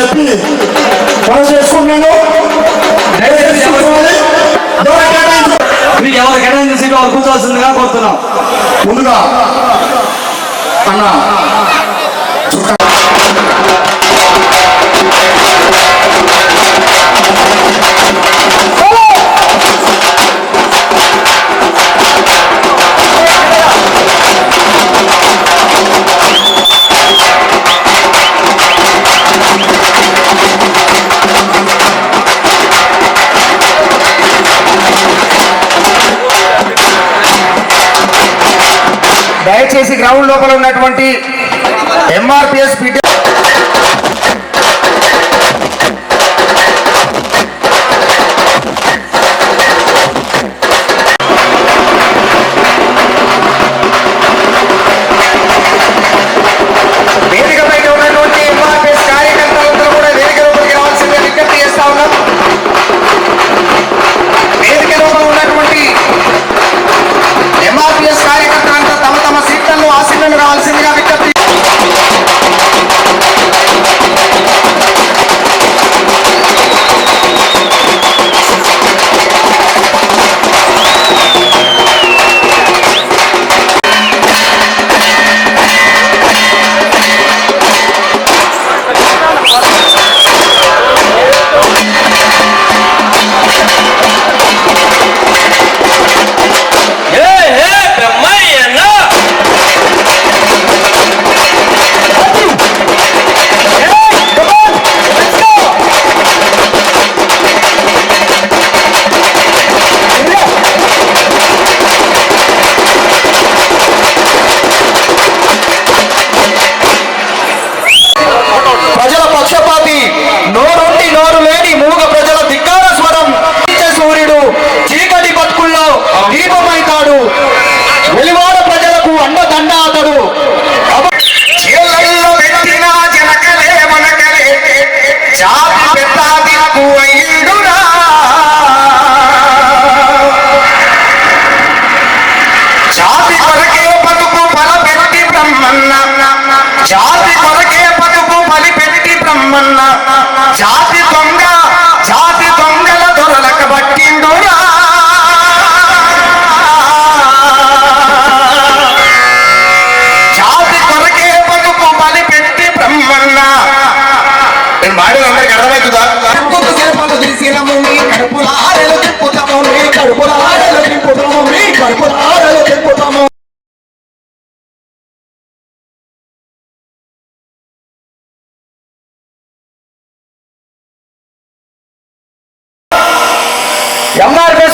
చెప్పి. ఎవరు కేటాయించిన- మీకు ఎవరు కేటాయించిన వాళ్ళు కూర్చోవాల్సిందిగా కోరుతున్నాం. ముందుగా అన్న గ్రౌండ్ లోపల ఉన్నటువంటి ఎంఆర్పిఎస్ పీటీ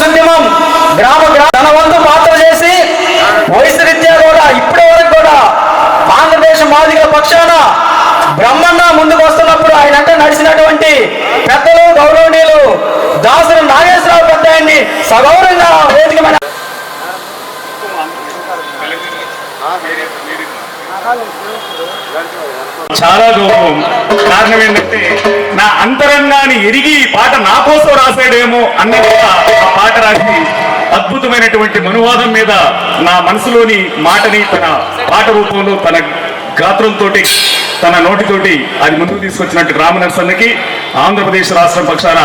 ఉద్యమం గ్రామ గ్రామ తన వంతు పాత్ర చేసి వయసు రీత్యా కూడా ఇప్పటి వరకు కూడా ఆంధ్రప్రదేశ్ మాదిగ పక్షాన బ్రహ్మన్న ముందుకు వస్తున్నప్పుడు ఆయన అంటే నడిచినటువంటి పెద్దలు గౌరవనీయులు దాసులు నాగేశ్వరరావు పెద్ద ఆయన్ని సగౌరవంగా వేదిక మీద చాలా గౌరవం కారణం ఏంటంటే నా అంతరంగాన్ని ఎరిగి ఈ పాట నా కోసం రాశాడేమో అన్నట్టుగా ఆ పాట రాసి అద్భుతమైనటువంటి మనువాదం మీద నా మనసులోని మాటని తన పాట రూపంలో తన గాత్రంతో తన నోటితోటి అది ముందుకు తీసుకొచ్చినట్టు రామనరసన్నకి ఆంధ్రప్రదేశ్ రాష్ట్రం పక్షాన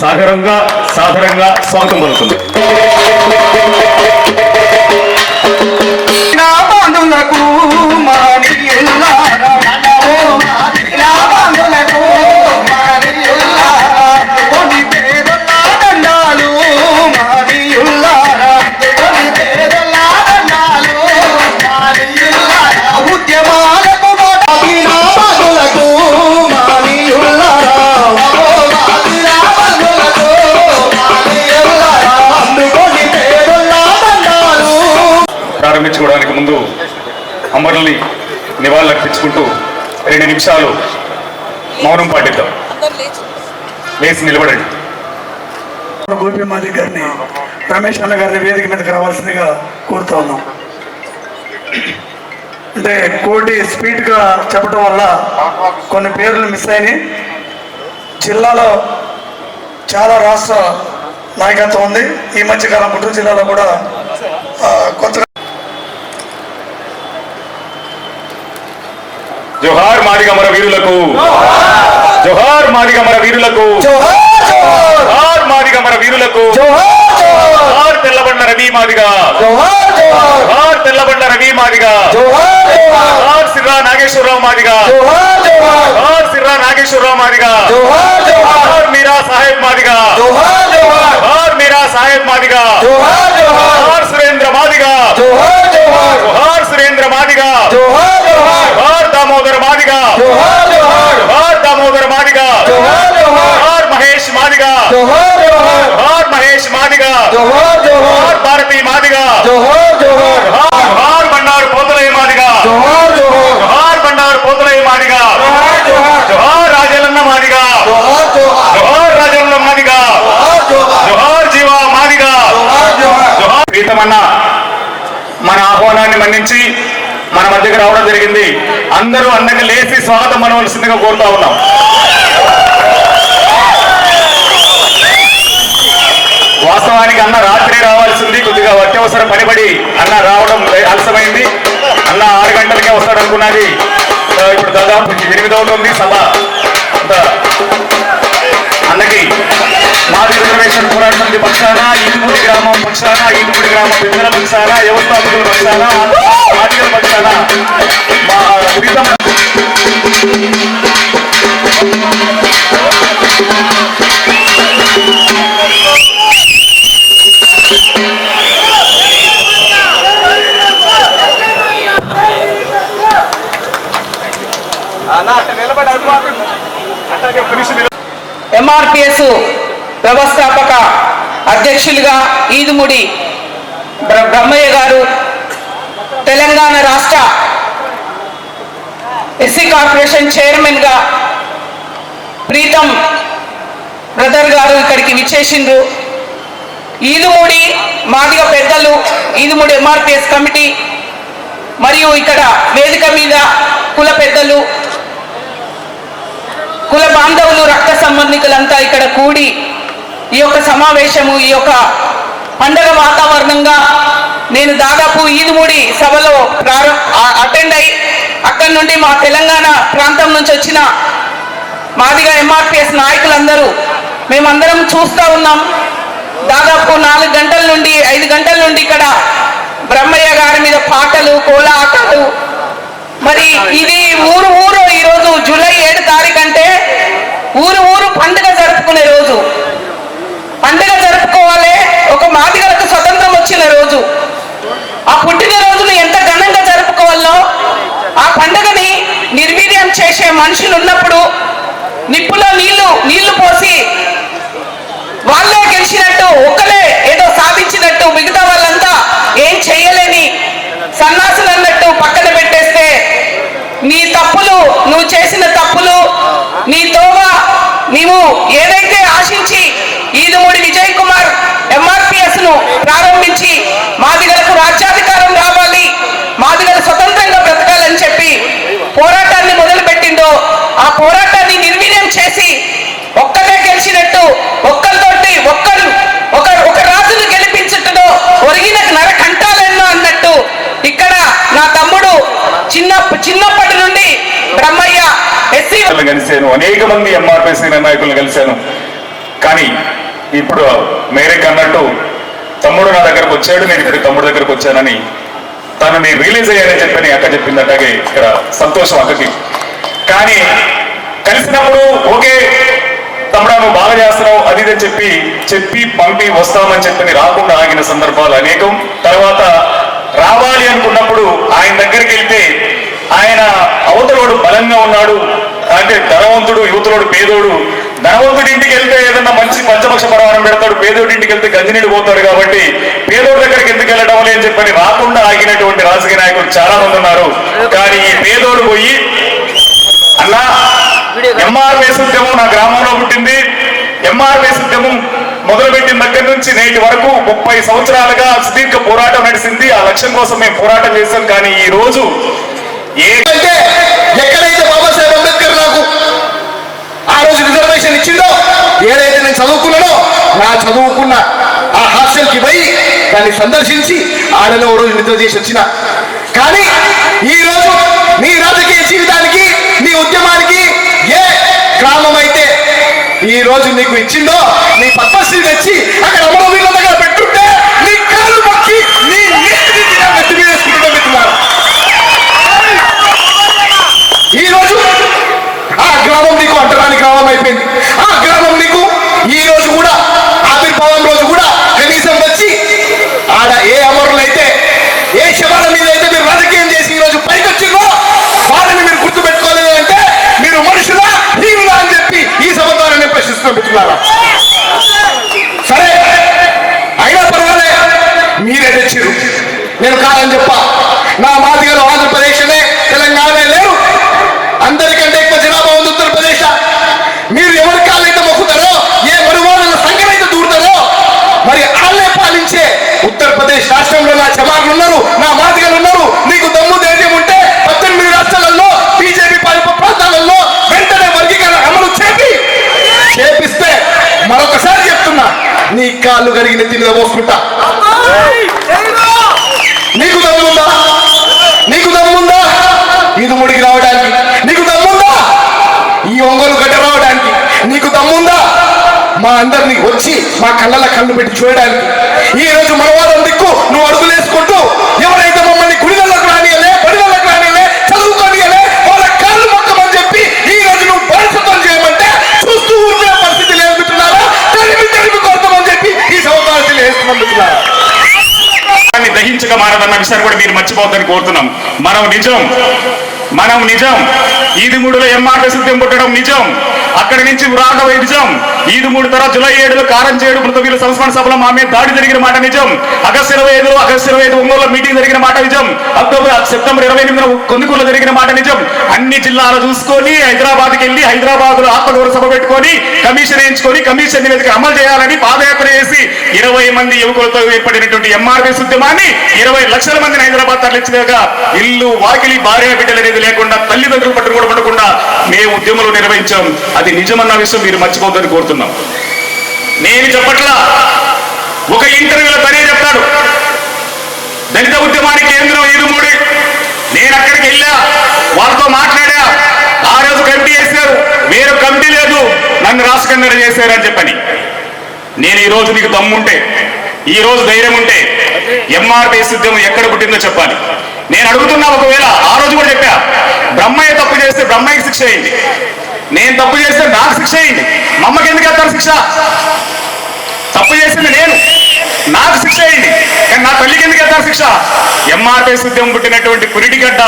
సాగరంగా సాధారణంగా స్వాగతం పలుకుతుంది. నిమిషాలు మౌనం పాటిద్దాం. లేచి. నిలబడండి. గోపిమాది గారిని రమేష్ అన్న గారిని వేదిక మీదకి రావాల్సిందిగా కోరుతా ఉన్నాం. అంటే కోటి స్పీడ్గా చెప్పడం వల్ల కొన్ని పేర్లు మిస్ అయినాయి. జిల్లాలో చాలా రాష్ట్ర నాయకత్వం ఉంది. ఈ మధ్యకాలం గుంటూరు జిల్లాలో కూడా ఆ, జోహార్ మాదిగమర వీరులకు జోహార్ మాదిగమర వీరులకు జోహార్ జోహార్ జోహార్ మాదిగమర వీరులకు జోహార్ జోహార్ జోహార్ తెల్లబండ రవి మాదిగా జోహార్ జోహార్ జోహార్ తెల్లబండ రవి మాదిగా జోహార్ జోహార్ జోహార్ సిర్రా నాగేశ్వరరావు మాదిగా జోహార్ జోహార్ జోహార్ సిర్రా నాగేశ్వరరావు మాదిగా జోహార్ జోహార్ జోహార్ మీరా సాహెబ్ మన ఆహ్వానాన్ని మన్నించి మన మధ్యకు రావడం జరిగింది. అందరూ అన్నకి లేచి స్వాగతం అనవలసిందిగా కోరుతా ఉన్నాం. వాస్తవానికి అన్న రాత్రి రావాల్సింది కొద్దిగా అత్యవసర పనిపడి అన్న రావడం ఆలస్యమైంది. అన్న ఆరు గంటలకే వస్తాడు అనుకున్నది. ఇప్పుడు దాదాపు ఎనిమిది అవుతుంది సభ. అన్నకి మాది రిజర్వేషన్ పోరాట సమితి పక్షాన ఇందుముడి గ్రామం పక్షాన ఇందుముడి గ్రామ పెద్దల పక్షాన వ్యవస్థాపకుల పక్షాన మాదిగల పక్షాన. మా అధ్యక్షులుగా ఈదుముడి బ్రహ్మయ్య గారు తెలంగాణ రాష్ట్ర ఎస్సీ కార్పొరేషన్ చైర్మన్గా ప్రీతం బ్రదర్ గారు ఇక్కడికి విచ్చేసిండ్రు. ఈదుమూడి మాదిగ పెద్దలు ఈదుమూడి ఎంఆర్పిఎస్ కమిటీ మరియు ఇక్కడ వేదిక మీద కుల పెద్దలు కుల బాంధవులు రక్త సంబంధికులంతా ఇక్కడ కూడి ఈ యొక్క సమావేశము ఈ యొక్క పండగ వాతావరణంగా నేను దాదాపు ఈదుమూడి సభలో ప్రారంభ అటెండ్ అయి అక్కడి నుండి మా తెలంగాణ ప్రాంతం నుంచి వచ్చిన మాదిగా ఎంఆర్పిఎస్ నాయకులందరూ మేమందరం చూస్తూ ఉన్నాం. దాదాపు నాలుగు గంటల నుండి ఐదు గంటల నుండి ఇక్కడ బ్రహ్మయ్య గారి మీద పాటలు కోల ఆటలు మరి ఇది ఊరు ఊరు ఈరోజు జూలై ఏడు తారీఖు అంటే ఊరు ఊరు పండుగ జరుపుకునే రోజు. పండుగ జరుపుకోవాలి. ఒక మాదిగలకు స్వతంత్రం వచ్చిన రోజు. ఆ పుట్టినరోజును ఎంత ఘనంగా జరుపుకోవాలో ఆ పండుగని నిర్వీర్యం చేసే మనుషులు ఉన్నప్పుడు నిప్పులో నీళ్ళు నీళ్ళు పోసి వాళ్ళే గెలిచినట్టు ఒక్కలే ఏదో సాధించినట్టు మిగతా వాళ్ళంతా ఏం చేయలేని సన్నాసులు అన్నట్టు పక్కన పెట్టేస్తే నీ తప్పులు నువ్వు చేసిన తప్పులు నీ తోవ నీవు ఏదో ఆశించి ఈదుమూడి విజయ్ కుమార్ ఎంఆర్పిఎస్ను ప్రారంభించి మాదిగలకు రాజ్యాధికారం రావాలి. మాదిగలు స్వతంత్రంగా బ్రతకాలని చెప్పి పోరాటాన్ని మొదలుపెట్టిందో ఆ పోరాటాన్ని నిర్వీర్యం చేసి ఒక్కటే గెలిచినట్టు ఒక్కరితోటి ఒక్కరు ఒక ఒక రాజును గెలిపించుటలో ఒరిగిన నర కంటాలెన్నో అన్నట్టు ఇక్కడ నా తమ్ముడు చిన్న చిన్నప్పటి నుండి బ్రహ్మయ్య ఎస్సీ కలిశాను అనేక మంది ఎంఆర్పిసి నాయకులను కలిశాను కానీ ఇప్పుడు మేరే కన్నట్టు తమ్ముడు నా దగ్గరకు వచ్చాడు నేను ఇప్పుడు తమ్ముడు దగ్గరకు వచ్చానని తను నేను రిలీజ్ అయ్యానని చెప్పని అక్క చెప్పింది అక్కకి ఇక్కడ సంతోషం అక్కకి. కానీ కలిసినప్పుడు ఓకే తమ్ముడా నువ్వు బాగా చేస్తున్నావు అది ఇదని చెప్పి చెప్పి పంపి వస్తామని చెప్పని రాకుండా ఆగిన సందర్భాలు అనేకం. తర్వాత రావాలి అనుకున్నప్పుడు ఆయన దగ్గరికి వెళ్తే ఆయన అవతలోడు బలంగా ఉన్నాడు అంటే ధనవంతుడు యువతుడు పేదోడు. ధనవంతుడి ఇంటికి వెళ్తే ఏదన్నా మంచి పంచపక్ష పరమానం పెడతాడు పేదోడి ఇంటికి వెళ్తే గంజినీడు పోతాడు కాబట్టి పేదోడి దగ్గరికి ఎందుకు వెళ్ళడం అని చెప్పని రాకుండా ఆగినటువంటి రాజకీయ నాయకులు చాలా మంది ఉన్నారు. కానీ ఈ పేదోడు పోయి అన్నా ఎంఆర్వేస్ ఉద్యమం నా గ్రామంలో పుట్టింది. ఎంఆర్వేస్ ఉద్యమం మొదలుపెట్టిన దగ్గర నుంచి నేటి వరకు ముప్పై సంవత్సరాలుగా సుదీర్ఘ పోరాటం నడిచింది ఆ లక్ష్యం కోసం మేము పోరాటం చేశాం. కానీ ఈ రోజు ఏ అంటే ఎక్కడైతే బాబాసాహెబ్ అంబేద్కర్ నాకు ఆ రోజు రిజర్వేషన్ ఇచ్చిందో ఏదైతే నేను చదువుకున్నానో నా చదువుకున్న ఆ హాస్టల్కి పోయి దాన్ని సందర్శించి ఆడలో ఓ రోజు నిద్ర చేసి వచ్చిన. కానీ ఈ రోజు నీ రాజకీయ జీవితానికి నీ ఉద్యమానికి ఏ గ్రామం అయితే ఈ రోజు నీకు ఇచ్చిందో నీ పర్పస్ తెచ్చి అక్కడ అమ్మవీళ్ళ దగ్గర పెట్టుంటే నీ కాలు పక్కి నీ నెత్తి మీద ఈ రోజు పంపింది ఆ గ్రామం నీకు ఈ రోజు కూడా ఆవిర్భావం రోజు కూడా కనీసం వచ్చి ఆడ ఏ అమరులు అయితే ఏ శవాల మీద అయితే మీరు రాజకీయం చేసి ఈ రోజు పైకి వచ్చిందో వాళ్ళని మీరు గుర్తు పెట్టుకోలేదు అంటే మీరు మనుషులా హీరులా అని చెప్పి ఈ సభ ద్వారా పెట్టుకున్నారా సరే అయినా పర్వాలే మీరే తెచ్చిరు నేను కాదని చెప్పా నా మాదిగలు ఆంధ్రప్రదేశ్లే తెలంగాణ లేరు అందరికంటే ఎక్కువ జనాభా ఉంది ఉత్తరప్రదేశ్ మీరు ఎవరి కాళ్ళైతే మొక్కుతారో ఏ మరువాళ్ళ సంఖ్యనైతే దూరుతారో మరి వాళ్ళే పాలించే ఉత్తరప్రదేశ్ రాష్ట్రంలో నా జమాకులు ఉన్నారు నా మాదిగలు ఉన్నారు నీకు దమ్ము ధైర్యం ఉంటే పద్దెనిమిది రాష్ట్రాలలో బీజేపీ పాలిత ప్రాంతాలలో వెంటనే వర్గీకరణ అమలు చేపి చేపిస్తే మరొకసారి చెప్తున్నా నీ కాళ్ళు కడిగిన తిరిగి మోసుకుంటా నీకు దమ్ముందా? నీకు దమ్ముందా? ఇది ముడికి రావడానికి నీకు దమ్ముందా? ఈ ఒంగోలు గడ్డ రావడానికి నీకు దమ్ముందా? మా అందరిని వచ్చి మా కళ్ళల కళ్ళు పెట్టి చూడడానికి ఈ రోజు మనవాదం దిక్కు నువ్వు అడుగులేసుకుంటూ దాన్ని మారదన్న విషయాన్ని కూడా మీరు మర్చిపోవద్దని కోరుతున్నాం. మనం నిజం మనం నిజం. ఈదుమూడులో ఎంఆర్పీ సత్యం పుట్టడం నిజం. అక్కడి నుంచి రావడం నిజం. ఈదుమూడు తర్వాత జులై ఏడులో కారం చేడు మృతవీల సంస్మరణ సభలో మా మీద దాడి జరిగిన మాట నిజం. ఆగస్టు ఇరవై ఐదులో ఆగస్టు ఇరవై ఐదు ఒంగోలు మీటింగ్ జరిగిన మాట నిజం. అక్టోబర్ సెప్టెంబర్ ఇరవై ఎనిమిదిన కొందుకూరులో జరిగిన మాట నిజం. అన్ని జిల్లాలు చూసుకొని హైదరాబాద్కి వెళ్ళి హైదరాబాద్లో ఆత్మగౌరవ సభ పెట్టుకొని కమిషన్ వేయించుకొని కమిషన్ నివేదిక అమలు చేయాలని పాదయాత్ర చేసి ఇరవై మంది యువకులతో ఏర్పడినటువంటి ఎంఆర్పీ ఉద్యమాన్ని ఇరవై లక్షల మందిని హైదరాబాద్ తరలించగా ఇల్లు వాకిలి భార్య బిడ్డలు అనేది లేకుండా తల్లిదండ్రులు పట్టు కూడా పడకుండా మేము ఉద్యమంలో నిర్వహించాం. అది నిజమన్న విషయం మీరు మర్చిపోద్దని కోరుతున్నాం. నేను చెప్పట్లా ఒక ఇంటర్వ్యూలో తనే చెప్తాడు. దళిత ఉద్యమానికి కేంద్రం ఈదుమూడి నేను అక్కడికి వెళ్ళా వాళ్ళతో మాట్లాడా. ఆ రోజు కమిటీ చేశారు వేరే కమిటీ లేదు. నన్ను రాష్ట్ర చేశారు అని చెప్పని. నేను ఈ రోజు నీకు దమ్ముంటే ఈ రోజు ధైర్యం ఉంటే ఎంఆర్పీ ఉద్యమం ఎక్కడ పుట్టిందో చెప్పాలి. నేను అడుగుతున్నా ఒకవేళ ఆ రోజు కూడా చెప్పా బ్రహ్మయ్య తప్పు చేస్తే బ్రహ్మయ్యకి శిక్ష అయింది నేను తప్పు చేస్తే నాకు శిక్ష అయింది మమ్మకి ఎందుకు వేస్తారు శిక్ష? తప్పు చేసింది నేను. నాకు శిక్ష అయింది. కానీ నా తల్లికి ఎందుకు వెళ్తారు శిక్ష? ఎంఆర్ఎస్ ఉద్యమం పుట్టినటువంటి పురిటిగడ్డ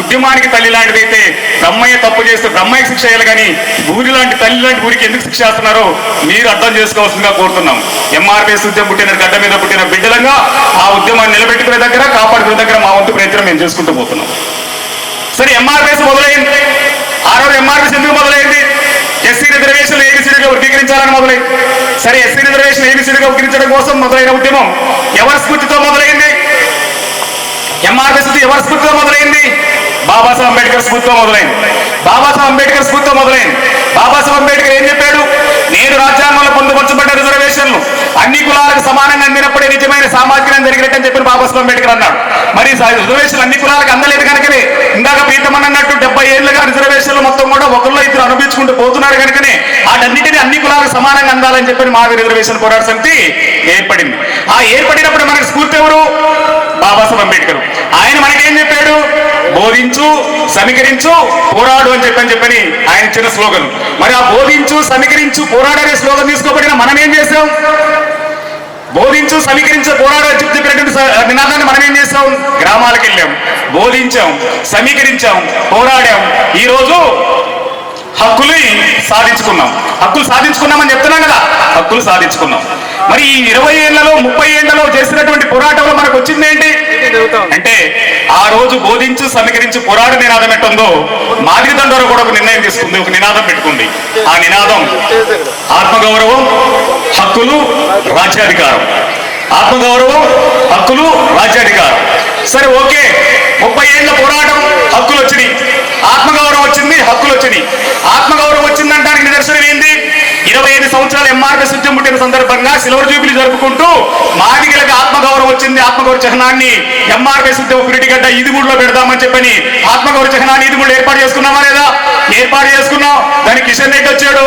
ఉద్యమానికి తల్లి లాంటిదైతే బ్రహ్మయ్య తప్పు చేస్తే బ్రహ్మయ్య శిక్ష వేయాలి కానీ ఊరి లాంటి తల్లి లాంటి ఊరికి ఎందుకు శిక్ష వేస్తున్నారో మీరు అర్థం చేసుకోవాల్సిందిగా కోరుతున్నాం. ఎంఆర్ఎస్ ఉద్యమం పుట్టిన గడ్డ మీద పుట్టిన బిడ్డలంగా ఆ ఉద్యమాన్ని నిలబెట్టుకునే దగ్గర కాపాడుకునే దగ్గర మా వంతు ప్రయత్నం మేము చేసుకుంటూ పోతున్నాం. సరే ఎంఆర్ఎస్ మొదలైంది. ఆ రోజు ఎందుకు మొదలైంది? ఎస్సీ రిజర్వేషన్లు ఏబిసిడిగా వర్గీకరించాలని మొదలై సరే ఎస్సీ రిజర్వేషన్ ఏబిసిడిగా వర్గీకరించడం కోసం మొదలైన ఉద్యమం ఎవరి స్ఫూర్తితో మొదలైంది? ఎంఆర్ఎస్ ఎవరి స్ఫూర్తితో మొదలైంది? బాబాసాహెబ్ అంబేద్కర్ స్ఫూర్తితో మొదలైంది. బాబాసాహెబ్ అంబేద్కర్ స్ఫూర్తితో మొదలైంది. బాబాసాహెబ్ అంబేద్కర్ ఏం చెప్పాడు? నేను రాజ్యాంగంలో పొందుపరచబడ్డ రిజర్వేషన్లు అన్ని కులాలకు సమానంగా అందినప్పుడే నిజమైన సామాజిక న్యాయం జరిగినట్టని చెప్పిన బాబాసాహెబ్ అంబేద్కర్ అన్నాడు. మరి రిజర్వేషన్ అన్ని కులాలకు అందలేదు కనుకనే ఇందాక ప్రీతమన్ అన్నట్టు డెబ్బై ఏళ్ళుగా రిజర్వేషన్లు మొత్తం కూడా ఒకళ్ళు ఇద్దరు అనుభవించుకుంటూ పోతున్నారు కనుకనే వాటన్నిటిని అన్ని కులాలకు సమానంగా అందాలని చెప్పి మాది రిజర్వేషన్ పోరాట సమితి ఏర్పడింది. ఆ ఏర్పడినప్పుడు మనకు స్ఫూర్తి ఎవరు? బాబాసాహెబ్ అంబేద్కర్. ఆయన మనకేం చెప్పాడు? బోధించు సమీకరించు పోరాడు అని చెప్పని చెప్పని ఆయన ఇచ్చిన స్లోగన్. మరి ఆ బోధించు సమీకరించు పోరాడు అనే స్లోగన్ తీసుకోబడిన మనం ఏం చేసాం బోధించు సమీకరించు పోరాడు అని చెప్పినటువంటి నినాదాన్ని మనం ఏం చేస్తాం గ్రామాలకు వెళ్ళాం. బోధించాం సమీకరించాం పోరాడాం. ఈ రోజు హక్కులు సాధించుకున్నాం. హక్కులు సాధించుకున్నామని చెప్తున్నాం కదా? హక్కులు సాధించుకున్నాం. మరి ఈ ఇరవై ఏళ్ళలో ముప్పై ఏళ్ళలో చేసినటువంటి పోరాటంలో మనకు వచ్చింది ఏంటి? అంటే ఆ రోజు బోధించు సమీకరించి పోరాట నినాదం ఎట్టుందో మాదిరి దండోర కూడా ఒక నిర్ణయం తీసుకుంది ఒక నినాదం పెట్టుకుంది. ఆ నినాదం ఆత్మగౌరవం హక్కులు రాజ్యాధికారం. ఆత్మగౌరవం హక్కులు రాజ్యాధికారం. సరే ఓకే. ముప్పై ఏళ్ళ పోరాటం హక్కులు వచ్చినాయి ఆత్మగౌరవం వచ్చింది హక్కులు వచ్చినాయి ఆత్మగౌరవం వచ్చిందంట నిదర్శనం ఏంది ఇరవై ఐదు సంవత్సరాలు ఎంఆర్ఎస్ సిద్ధం పుట్టిన సందర్భంగా సిల్వర్ జూబిలీ జరుపుకుంటూ మాదిగలకు ఆత్మగౌరవం వచ్చింది. ఆత్మగౌరవ చిహ్నాన్ని ఎంఆర్ఎస్ సిద్ధం పిరిటిగడ్డ ఈదుగూడులో పెడదామని చెప్పని ఆత్మగౌరవ చిహ్నాన్ని ఈదుగూడు ఏర్పాటు చేసుకున్నామా లేదా? ఏర్పాటు చేసుకున్నాం దాని కిషన్ రెడ్డి వచ్చాడు.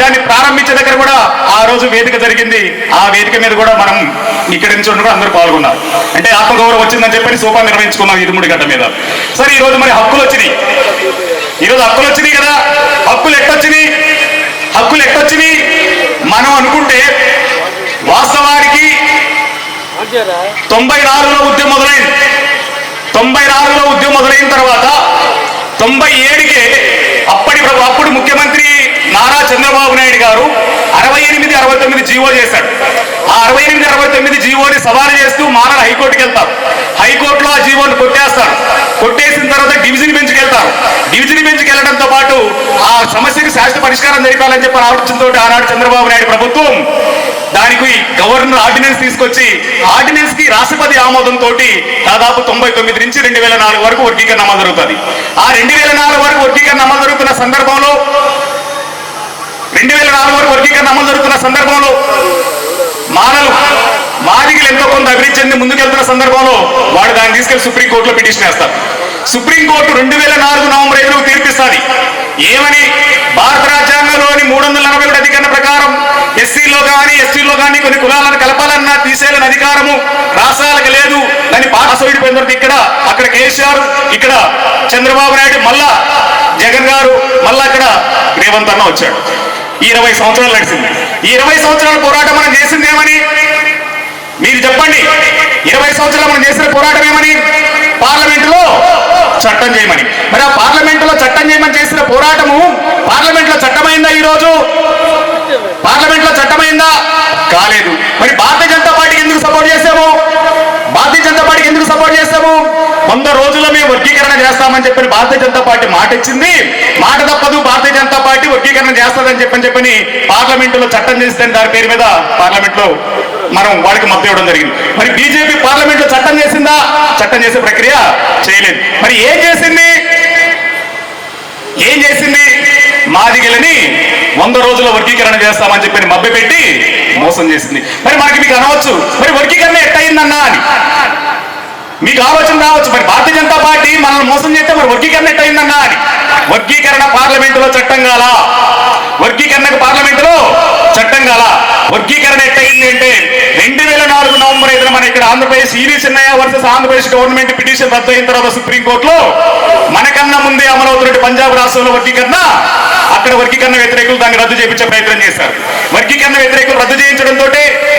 దాన్ని ప్రారంభించే దగ్గర కూడా ఆ రోజు వేదిక జరిగింది. ఆ వేదిక మీద కూడా మనం ఇక్కడి నుంచి కూడా అందరూ పాల్గొన్నారు. అంటే ఆత్మగౌరవం వచ్చిందని చెప్పని సోపా నిర్వహించుకున్నాం ఈదుముడి గడ్డ మీద. సరే ఈ రోజు మరి హక్కులు వచ్చినాయి. ఈరోజు హక్కులు వచ్చినాయి కదా? హక్కులు ఎట్టొచ్చినాయి? హక్కులు ఎట్టొచ్చినాయి మనం అనుకుంటే వాస్తవానికి తొంభై నాలుగులో ఉద్యమం మొదలైంది. తొంభై నాలుగులో ఉద్యమం మొదలైన తర్వాత తొంభై ఏడుకే అప్పటి ప్రభు- అప్పుడు ముఖ్యమంత్రి నారా చంద్రబాబు నాయుడు గారు అరవై ఎనిమిది అరవై తొమ్మిది జీవో చేశాడు ఆ అరవై ఎనిమిది అరవై తొమ్మిది జీవోని సవాలు చేస్తూ మానవ హైకోర్టుకి వెళ్తారు. హైకోర్టులో ఆ జీవోని కొట్టేస్తారు. కొట్టేసిన తర్వాత డివిజన్ బెంచ్కి వెళ్తారు. డివిజన్ బెంచ్కి వెళ్ళడంతో పాటు ఆ సమస్యకి శాశ్వత పరిష్కారం జరిపాలని చెప్పి ఆలోచనతో ఆనాడు చంద్రబాబు నాయుడు ప్రభుత్వం దానికి గవర్నర్ ఆర్డినెన్స్ తీసుకొచ్చి ఆర్డినెన్స్కి రాష్ట్రపతి ఆమోదం తోటి దాదాపు తొంభై తొమ్మిది నుంచి రెండు వేల నాలుగు వరకు వర్గీకరణ అమలు జరుగుతుంది. ఆ రెండు వేల నాలుగు వరకు వర్గీకరణ అమలు జరుగుతున్న సందర్భంలో రెండు వేల నాలుగు వరకు వర్గీకరణ అమలు జరుగుతున్న సందర్భంలో మానలు మాదిగలు ఎంతో కొంత అభివృద్ధి చెంది ముందుకెళ్తున్న సందర్భంలో వాడు దాన్ని తీసుకెళ్ళి సుప్రీంకోర్టులో పిటిషన్ వేస్తారు సుప్రీంకోర్టు రెండు వేల నాలుగు నవంబర్ ఐదులో తీర్పిస్తుంది. ఏమని? భారత రాజ్యాంగంలోని మూడు వందల నలభై ఒకటి అధికరణ ప్రకారం ఎస్సీలో కానీ ఎస్టీలో కానీ కొన్ని కులాలను కలపాలన్నా తీసేయాలని అధికారము రాష్ట్రాలకు లేదు. దాన్ని పాస్ అయిపోయిన ఇక్కడ అక్కడ కేసీఆర్ ఇక్కడ చంద్రబాబు నాయుడు మళ్ళా జగన్ గారు మళ్ళా అక్కడ రేవంత్ అన్న వచ్చాడు. ఈ ఇరవై సంవత్సరాలు నడిచింది. ఈ ఇరవై సంవత్సరాల పోరాటం మనం చేసింది ఏమని? మీరు చెప్పండి. ఇరవై సంవత్సరాలు మనం చేసిన పోరాటం ఏమని? పార్లమెంటులో చట్టం చేయమని. మరి ఆ పార్లమెంటులో చట్టం చేయమని చేసిన పోరాటము పార్లమెంట్లో చట్టమైందా ఈ రోజు పార్లమెంట్లో చట్టమైందా? కాలేదు. మరి భారతీయ జనతా పార్టీకి ఎందుకు సపోర్ట్ చేసాము భారతీయ జనతా పార్టీకి ఎందుకు సపోర్ట్ చేసాము వంద రోజుల మేము వర్గీకరణ చేస్తామని చెప్పని భారతీయ జనతా పార్టీ మాట ఇచ్చింది. మాట తప్పదు భారతీయ జనతా పార్టీ వర్గీకరణ చేస్తుందని చెప్పని చెప్పని పార్లమెంటులో చట్టం చేస్తే దాని పేరు మీద పార్లమెంట్లో మనం వాళ్ళకి మద్దతు ఇవ్వడం జరిగింది. మరి బీజేపీ పార్లమెంట్లో చట్టం చేసిందా? చట్టం చేసే ప్రక్రియ చేయలేదు. మరి ఏం చేసింది? ఏం చేసింది? మాదిగలని వంద రోజుల వర్గీకరణ చేస్తామని చెప్పి మభ్యపెట్టి మోసం చేసింది. మరి మనకి మీకు అనవచ్చు మరి వర్గీకరణ ఎట్టయిందన్నా అని. మీకు ఆలోచన రావచ్చు మరి భారతీయ జనతా పార్టీ మనల్ని మోసం చేస్తే మరి వర్గీకరణ ఎట్టయిందన్నా అని. వర్గీకరణ పార్లమెంటులో చట్టం కాలా? వర్గీకరణకు పార్లమెంటులో చట్టం కాల? వర్గీకరణ ఎట్టయింది అంటే రెండు వేల నాలుగు నవంబర్ ఐదున మన ఇక్కడ Andhra Pradesh EV Chinnaiah versus Andhra Pradesh government petition రద్దు అయిన తర్వాత సుప్రీంకోర్టులో మనకన్నా ముందే అమలవుతున్నట్టు పంజాబ్ రాష్ట్రంలో వర్గీకరణ అక్కడ వర్గీకరణ వ్యతిరేకులు దాన్ని రద్దు చేయించే ప్రయత్నం చేశారు. వర్గీకరణ వ్యతిరేకులు రద్దు చేయించడంతో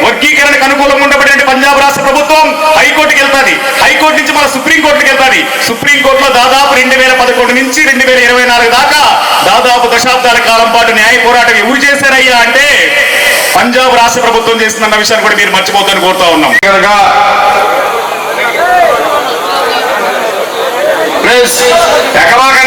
వర్గీకరణకు అనుకూలంగా ఉండబడిన పంజాబ్ రాష్ట్ర ప్రభుత్వం హైకోర్టుకి వెళ్తాది. హైకోర్టు నుంచి మన సుప్రీంకోర్టుకి వెళ్తాది. సుప్రీంకోర్టులో దాదాపు రెండు వేల పదకొండు నుంచి రెండు వేల ఇరవై నాలుగు దాకా దాదాపు దశాబ్దాల కాలం పాటు న్యాయ పోరాటం ఎవరు చేశారయ్యా అంటే పంజాబ్ రాష్ట్ర ప్రభుత్వం చేస్తుందన్న విషయాన్ని కూడా మీరు మర్చిపోతారని కోరుతా ఉన్నాం. ఎకరాక